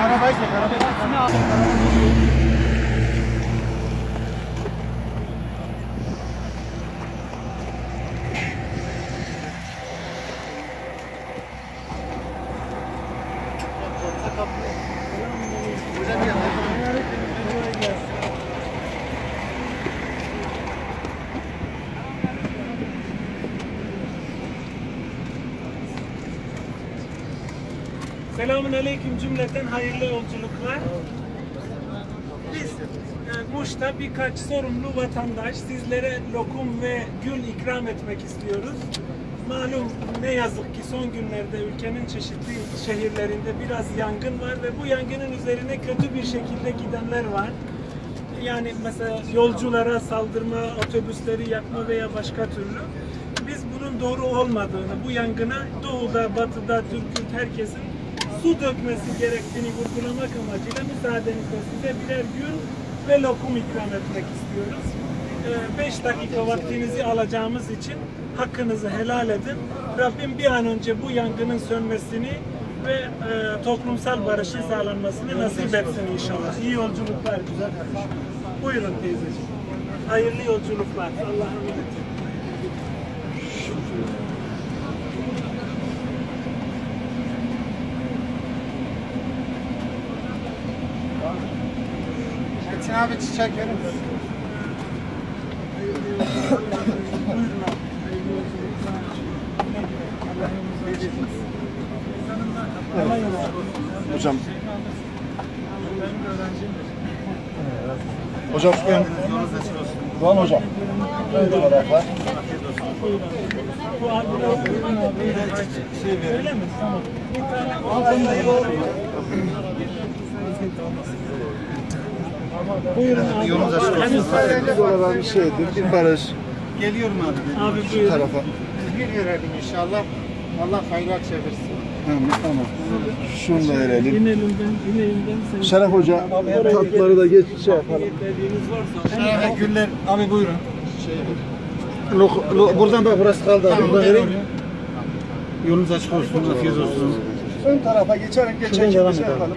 Arabayı çek, arabayı. Selamun Aleyküm cümleten hayırlı yolculuklar. Biz e, Muş'ta birkaç sorumlu vatandaş sizlere lokum ve gül ikram etmek istiyoruz. Malum ne yazık ki son günlerde ülkenin çeşitli şehirlerinde biraz yangın var ve bu yangının üzerine kötü bir şekilde gidenler var. Yani mesela yolculara saldırma, otobüsleri yakma veya başka türlü. Biz bunun doğru olmadığını, bu yangına doğuda, batıda, Türk'ün herkesin su dökmesi gerektiğini vurgulamak amacıyla müsaadenizle size birer gül ve lokum ikram etmek istiyoruz. 5 dakika vaktinizi alacağımız için hakkınızı helal edin. Rabbim bir an önce bu yangının sönmesini ve e, toplumsal barışın sağlanmasını nasip etsin inşallah. İyi yolculuklar güzel kardeşim. Buyurun teyzeciğim. Hayırlı yolculuklar. Allah'a emanet olun. Metin abi çiçek verir misin? Açık. Hocam. Hocam ben Doğan hocam. Evet olarak Bu abi Öyle mi? Tamam. Bir tane Buyurun abi. Yolunuz açık olsun. Buralar bir şeydir. Bir barış Geliyorum abi. Abi şu buyurun. tarafa. Bir verelim inşallah. Allah hayra çevirsin. Tamam, tamam. Şunu da verelim. İn elimden, in elimden. Sen Şeref Hoca tatları da geç şey yapalım. dediğiniz varsa. Güller. Abi buyurun. Lok, lo- buradan bak burası kaldı. Tamam, Buradan vereyim. Yolunuz açık olsun. Afiyet olsun. Ön tarafa geçerek geçerek devam şey edelim. yapalım.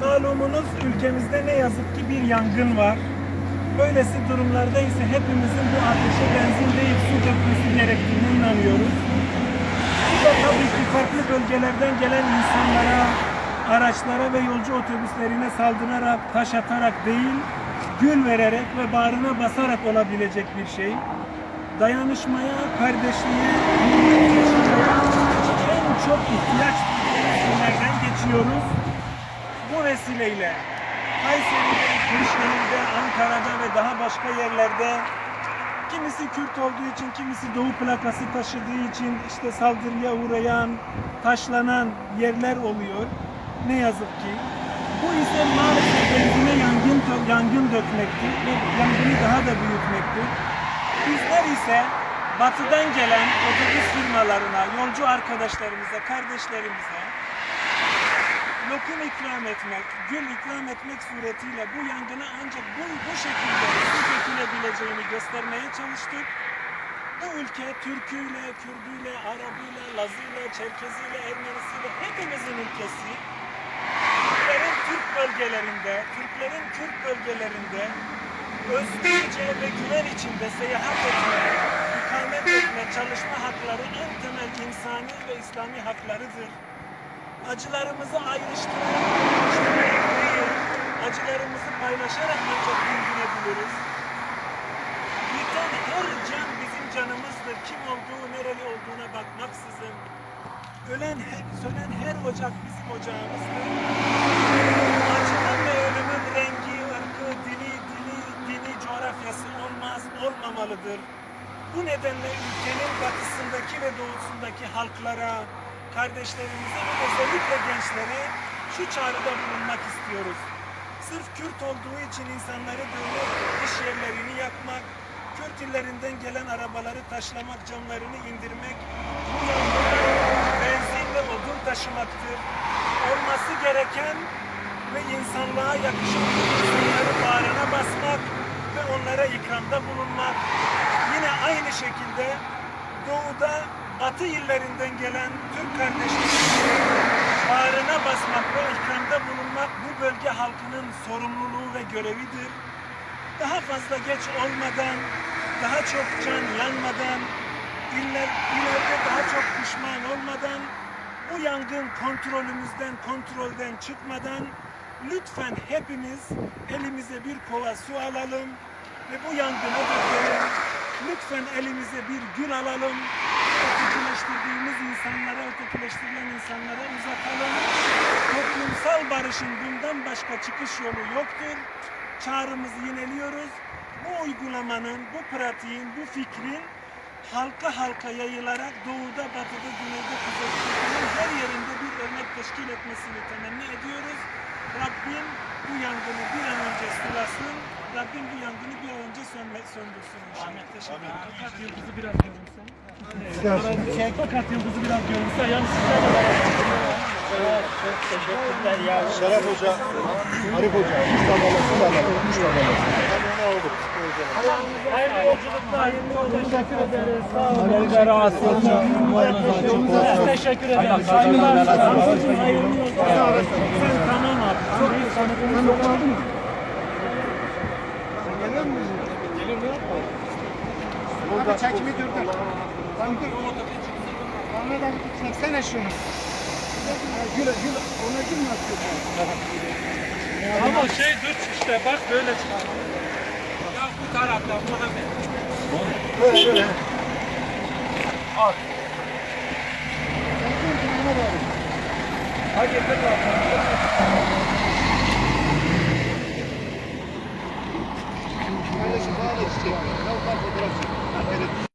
malumunuz ülkemizde ne yazık ki bir yangın var. Böylesi durumlarda ise hepimizin bu ateşe benzin değil su dökmesi gerektiğini inanıyoruz. Bu da tabii ki farklı bölgelerden gelen insanlara, araçlara ve yolcu otobüslerine saldırarak, taş atarak değil, gül vererek ve bağrına basarak olabilecek bir şey dayanışmaya, kardeşliğe, en çok ihtiyaç duyduğumuz geçiyoruz. Vesileyle Kayseri'de, Kırşehir'de, Ankara'da ve daha başka yerlerde kimisi Kürt olduğu için, kimisi Doğu plakası taşıdığı için işte saldırıya uğrayan, taşlanan yerler oluyor. Ne yazık ki. Bu ise maalesef benzine yangın, yangın dökmektir ve yangını daha da büyütmektir. Bizler ise batıdan gelen otobüs firmalarına, yolcu arkadaşlarımıza, kardeşlerimize lokum ikram etmek, gül ikram etmek suretiyle bu yangına ancak bu, bu şekilde su dökülebileceğini göstermeye çalıştık. Bu ülke Türküyle, Kürdüyle, Arabıyla, Lazıyla, Çerkeziyle, Ermenisiyle hepimizin ülkesi. Türklerin Türk bölgelerinde, Türklerin Kürt bölgelerinde özgürce ve güven içinde seyahat etme, ikamet etme, çalışma hakları en temel insani ve İslami haklarıdır. Acılarımızı ayrıştırarak, ayrıştırarak değil, acılarımızı paylaşarak ancak bilgilebiliriz. Biten her can bizim canımızdır. Kim olduğu, nereli olduğuna bakmaksızın. Ölen her, sönen her ocak bizim ocağımızdır. Acının ve ölümün rengi, ırkı, dini, dili, dini, coğrafyası olmamalıdır. Bu nedenle ülkenin batısındaki ve doğusundaki halklara, kardeşlerimize ve özellikle gençlere şu çağrıda bulunmak istiyoruz. Sırf Kürt olduğu için insanları dövmek, iş yerlerini yakmak, Kürt illerinden gelen arabaları taşlamak, camlarını indirmek, bu benzin ve odun taşımaktır. Olması gereken ve insanlığa yakışan insanları bağrına basmak ve onlara ikramda bulunmak. Yine aynı şekilde doğuda batı illerinden gelen Türk kardeşlerimizi bağrına basmak ve ikramda bulunmak bu bölge halkının sorumluluğu ve görevidir. Daha fazla geç olmadan, daha çok can yanmadan, iller, ileride daha çok pişman olmadan, bu yangın kontrolümüzden, kontrolden çıkmadan lütfen hepimiz elimize bir kova su alalım ve bu yangına dökelim. Lütfen elimize bir gül alalım. Ötekileştirdiğimiz insanlara, ötekileştirilen insanlara uzatalım. Toplumsal barışın bundan başka çıkış yolu yoktur. Çağrımızı yineliyoruz. Bu uygulamanın, bu pratiğin, bu fikrin halka halka yayılarak doğuda, batıda, güneyde, kuzeyde, her yerinde bir örnek teşkil etmesini temenni ediyoruz. Rabbim bu yangını bir an önce sulasın. Rabbim bu yangını bir an önce söndürsün inşallah. Teşekkür ederim. Yıldızı biraz görünse. Fakat yıldızı biraz yani sizlerle beraber. Çok teşekkürler ya. Şeref Hoca, Arif Hoca, Mustafa Balası'nı da alalım. Mustafa Balası'nı. Hadi onu aldık. Hayırlı yolculuklar. Teşekkür ederiz. Sağ olun. Allah razı olsun. Teşekkür ederiz. Saygılar. Hayırlı yolculuklar. Sen tamam abi. Çok iyi tanıdığımız yok aldın mı? Burada çekimi durdur. Ahmet abi çeksene şunu. Gül, gül, ona gül mü atıyorsun? Ama şey dur işte bak böyle çıkar. Ya bu taraftan Muhammed. Böyle böyle. Hadi getir bakalım. Kardeşim bağla çiçek. Ya bak fotoğraf çek.